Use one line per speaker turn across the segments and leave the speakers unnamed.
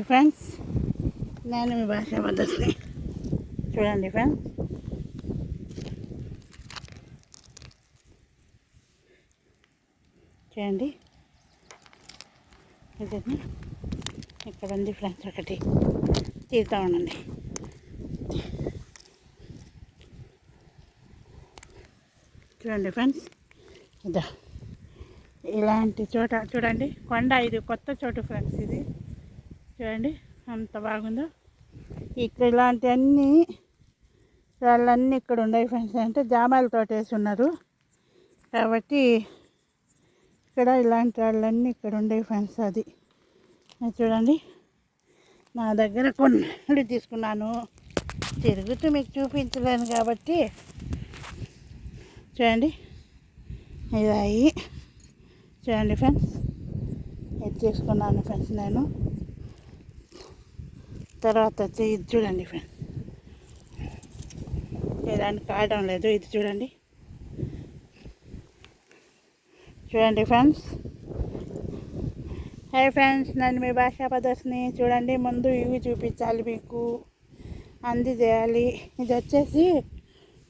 Hi friends. నేను మీ భాష మద్దతుని చూడండి ఫ్రెండ్స్. చూడండి ఇదండి ఇక్కడ ఉంది ఫ్రెండ్స్ ఒకటి. తీరుతా ఉండండి. చూడండి ఫ్రెండ్స్. ఇదా. ఇలాంటి చోట చూడండి. కొండ ఇది కొత్త చోటు ఫ్రెండ్స్ ఇది. చూడండి అంత బాగుందో. ఇక్కడ ఇలాంటివన్నీ రాళ్ళన్నీ ఇక్కడ ఉన్నాయి ఫ్రెండ్స్ అంటే జామాయిల తోట వేసి ఉన్నారు. కాబట్టి ఇక్కడ ఇలాంటి రాళ్ళన్నీ ఇక్కడ ఉండేవి ఫ్రెండ్స్ అది. అది చూడండి నా దగ్గర కొన్ని తీసుకున్నాను. తిరుగుతూ మీకు చూపించలేను కాబట్టి. చూడండి ఇదాయి చూడండి ఫ్రెండ్స్ ఇది తీసుకున్నాను ఫ్రెండ్స్ నేను. తర్వాత వచ్చి ఇది చూడండి ఫ్రెండ్స్ ఏదానికి కాయడం లేదు ఇది చూడండి. చూడండి ఫ్రెండ్స్ హే ఫ్రెండ్స్ నన్ను మీ భాషా ప్రదర్శని చూడండి. ముందు ఇవి చూపించాలి మీకు. అందజేయాలి ఇది వచ్చేసి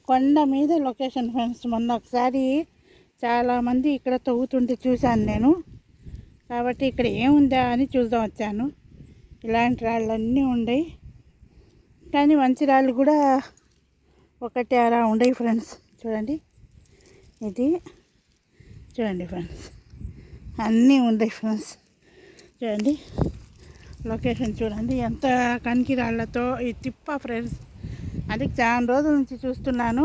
కొండ మీద లొకేషన్ ఫ్రెండ్స్ మొన్న ఒకసారి చాలామంది ఇక్కడ తవ్వుతుంటే చూశాను నేను. కాబట్టి ఇక్కడ ఏముందా అని చూద్దాం వచ్చాను. ఇలాంటి రాళ్ళన్నీ ఉండయి. కానీ మంచి రాళ్ళు కూడా ఒకటి అలా ఉండయి ఫ్రెండ్స్. చూడండి. ఇది చూడండి ఫ్రెండ్స్. అన్నీ ఉండయి ఫ్రెండ్స్. చూడండి. లొకేషన్ చూడండి. ఎంత కనికి రాళ్ళతో ఈ తిప్ప ఫ్రెండ్స్. అది చాలా రోజుల నుంచి చూస్తున్నాను.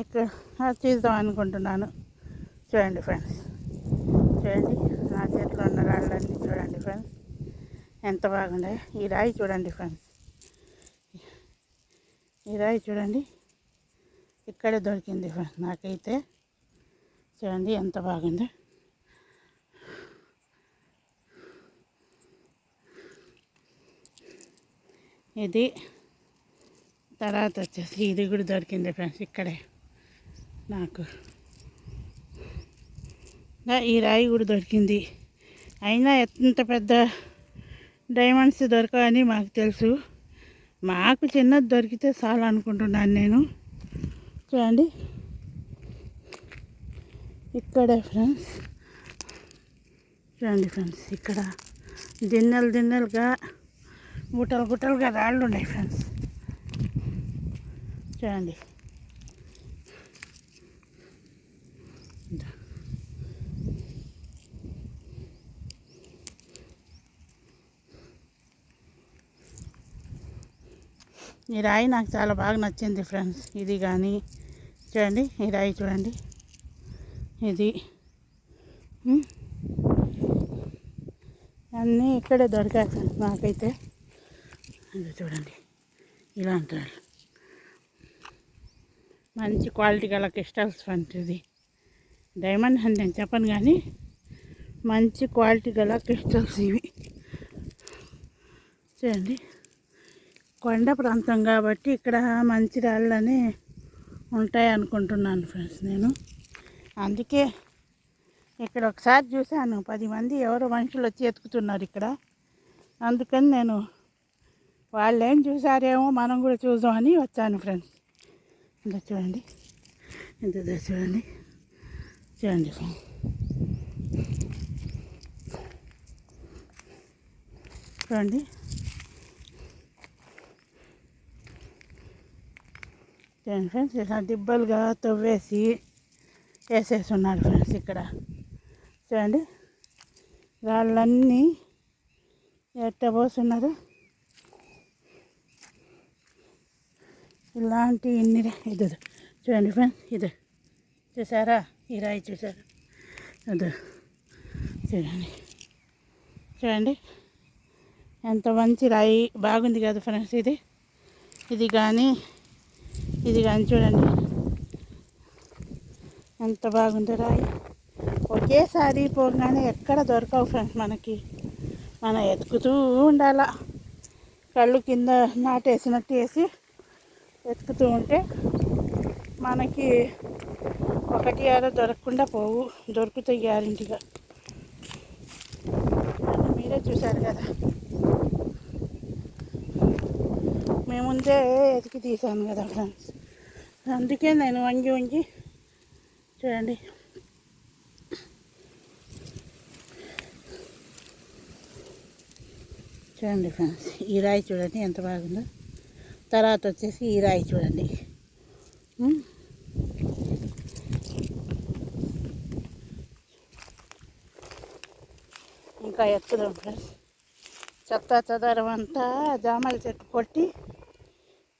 ఇక్కడ చూద్దాం అనుకుంటున్నాను. చూడండి ఫ్రెండ్స్. చూడండి. నా చేతిలో ఉన్న రాళ్ళన్నీ చూడండి ఫ్రెండ్స్. ఎంత బాగున్నాయి ఈ రాయి చూడండి ఫ్రెండ్స్. ఈ రాయి చూడండి. ఇక్కడే దొరికింది ఫ్రెండ్స్ నాకైతే. చూడండి ఎంత బాగుందో. ఇది తర్వాత వచ్చేసి ఇది కూడా దొరికింది ఫ్రెండ్స్ ఇక్కడే నాకు. ఈ రాయి కూడా దొరికింది. అయినా ఎంత పెద్ద డైమండ్స్ దొరకవని మాకు తెలుసు. మాకు చిన్నది దొరికితే చాలా అనుకుంటున్నాను నేను. చూడండి. ఇక్కడే ఫ్రెండ్స్. చూడండి ఫ్రెండ్స్ ఇక్కడ దిన్నెలు దిన్నెలుగా గుట్టలు గుట్టలుగా రాళ్ళు ఉన్నాయి ఫ్రెండ్స్. చూడండి. ఈ రాయి నాకు చాలా బాగా నచ్చింది ఫ్రెండ్స్. ఇది కానీ చూడండి ఈ రాయి చూడండి. ఇది. అన్నీ ఇక్కడే దొరికాయి ఫ్రెండ్స్ నాకైతే. ఇది చూడండి ఇలాంటి రాళ్ళు మంచి క్వాలిటీ గల క్రిస్టల్స్ ఫ్రెండ్స్ ఇది. డైమండ్ అని నేను చెప్పను కానీ మంచి క్వాలిటీ గల క్రిస్టల్స్ ఇవి. చూడండి. కొండ ప్రాంతం కాబట్టి ఇక్కడ మంచి రాళ్ళని ఉంటాయి అనుకుంటున్నాను ఫ్రెండ్స్ నేను. అందుకే ఇక్కడ ఒకసారి చూశాను పది మంది ఎవరో మనుషులు వచ్చి ఎత్తుకుతున్నారు ఇక్కడ. అందుకని నేను వాళ్ళు ఏం చూసారేమో మనం కూడా చూద్దామని వచ్చాను ఫ్రెండ్స్. ఇంత చూడండి ఇంత చూడండి చూడండి. ఫ్రెండ్స్ చూడండి. చూడండి ఫ్రెండ్స్ ఇలా దిబ్బలుగా తవ్వేసి వేసేసి ఫ్రెండ్స్ ఇక్కడ చూడండి రాళ్ళన్నీ ఎట్ట పోస్తున్నారు ఇలాంటి ఇన్ని ఇది చూడండి ఫ్రెండ్స్ ఇది చూసారా ఈ రాయి చూసారా అది చూడండి చూడండి ఎంత మంచి రాయి బాగుంది కదా ఫ్రెండ్స్ ఇది ఇది కానీ ఇది కానీ చూడండి. ఎంత బాగుంది రాయి. ఒకేసారి పోగానే ఎక్కడ దొరకవు ఫ్రెండ్స్ మనకి. మనం ఎతుకుతూ ఉండాల. కళ్ళు కింద నాటేసినట్టు వేసి వెతుకుతూ ఉంటే మనకి ఒకటి ఆరో దొరకకుండా పోవు. దొరుకుతాయి గ్యారంటీగా. మీరే చూశారు కదా. మేము ముందే ఎతికి తీసాను కదా ఫ్రెండ్స్. అందుకే నేను వంగి వంగి చూడండి. చూడండి ఫ్రెండ్స్ ఈ రాయి చూడండి ఎంత బాగుందో. తర్వాత వచ్చేసి ఈ రాయి చూడండి. ఇంకా ఎత్తుదాం ఫ్రెండ్స్. చెత్త చెదారం అంతా జామాయిల చెట్టు కొట్టి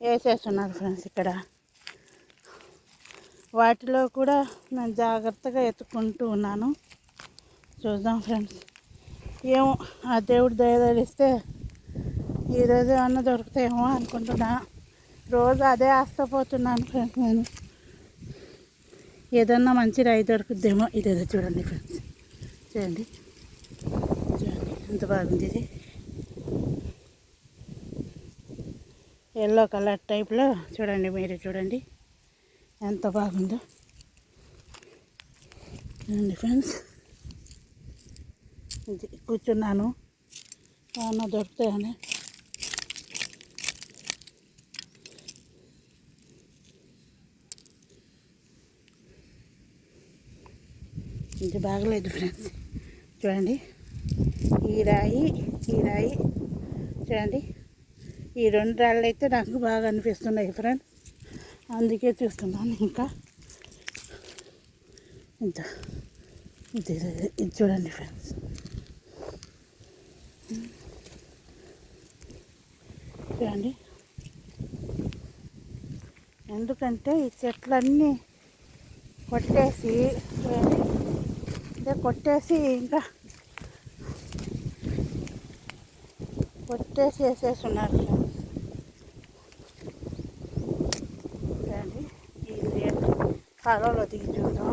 వేసేస్తున్నారు ఫ్రెండ్స్ ఇక్కడ. వాటిలో కూడా నేను జాగ్రత్తగా ఎత్తుకుంటూ ఉన్నాను. చూద్దాం ఫ్రెండ్స్. ఏమో ఆ దేవుడు దయదలిస్తే ఈరోజు ఏమన్నా దొరుకుతాయేమో అనుకుంటున్నా. రోజు అదే ఆస్తపోతున్నాను ఫ్రెండ్స్ నేను. ఏదన్నా మంచి రాయి దొరుకుద్దేమో ఇదేదో చూడండి ఫ్రెండ్స్. చూడండి. చూడండి ఎంత బాగుంది ఇది. ఎల్లో కలర్ టైప్లో చూడండి మీరు చూడండి. ఎంత బాగుందో. చూడండి ఫ్రెండ్స్. ఇది కూర్చున్నాను. ఏమన్నా దొరుకుతాయని. ఇది బాగలేదు ఫ్రెండ్స్. చూడండి. ఈ రాయి ఈ రాయి. చూడండి. ఈ రెండు రాళ్ళు అయితే నాకు బాగా అనిపిస్తున్నాయి ఫ్రెండ్స్ అందుకే చూస్తున్నాను ఇంకా. ఇంత. ఇది ఇది- చూడండి ఫ్రెండ్స్ చూడండి. ఎందుకంటే ఈ చెట్లన్నీ కొట్టేసి చూడండి. ఇదే కొట్టేసి ఇంకా కొట్టేసి వేసేసి ఫ్రెండ్స్ చూడండి ఇది కాలువలో దిగి చూద్దాం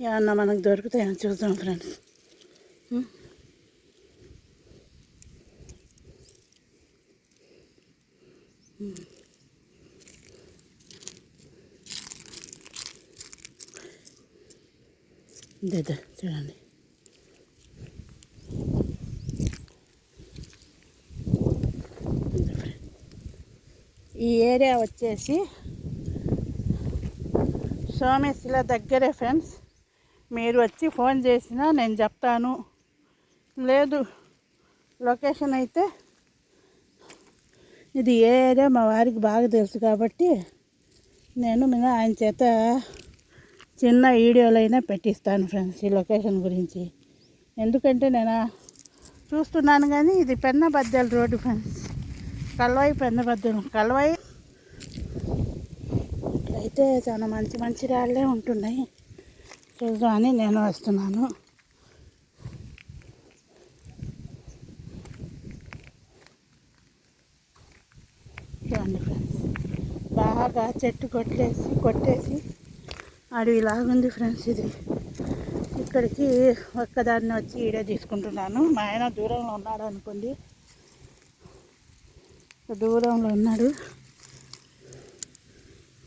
ఏమన్నా మనకు దొరుకుతాయని చూద్దాం ఫ్రెండ్స్. ఇదే చూడండి. ఈ ఏరియా వచ్చేసి సోమేశ్వర దగ్గరే ఫ్రెండ్స్. మీరు వచ్చి ఫోన్ చేసినా నేను చెప్తాను. లేదు లొకేషన్ అయితే ఇది ఏ ఏరియా మా వారికి బాగా తెలుసు కాబట్టి నేను మీద ఆయన చేత చిన్న వీడియోలైనా పెట్టిస్తాను ఫ్రెండ్స్ ఈ లొకేషన్ గురించి. ఎందుకంటే నేను చూస్తున్నాను కానీ ఇది పెన్నబద్దెల రోడ్డు ఫ్రెండ్స్. కల్వాయి పెన్నబద్దెలు. కల్వాయి అయితే చాలా మంచి మంచి రాళ్ళే ఉంటున్నాయి. చూద్దామని నేను వస్తున్నాను. చూడండి ఫ్రెండ్స్ బాగా చెట్టు కొట్టేసి కొట్టేసి అడవిలాగుంది ఫ్రెండ్స్ ఇది. ఇక్కడికి ఒక్కదాన్ని వచ్చి ఈడే తీసుకుంటున్నాను. మా ఆయన దూరంలో ఉన్నాడు అనుకోండి దూరంలో ఉన్నాడు.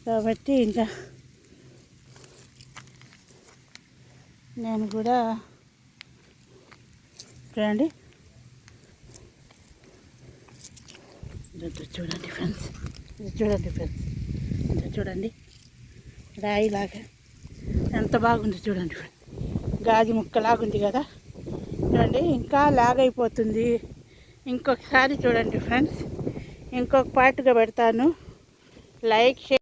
కాబట్టి ఇంకా నేను కూడా చూడండి చూడండి ఫ్రెండ్స్. ఇది చూడండి ఫ్రెండ్స్. చూడండి. రాయిలాగా ఎంత బాగుంది చూడండి ఫ్రెండ్స్. గాజు ముక్కలాగుంది కదా. చూడండి ఇంకా లాగ్ అయిపోతుంది. ఇంకొకసారి చూడండి ఫ్రెండ్స్. ఇంకొక పాటుగా పెడతాను. Like share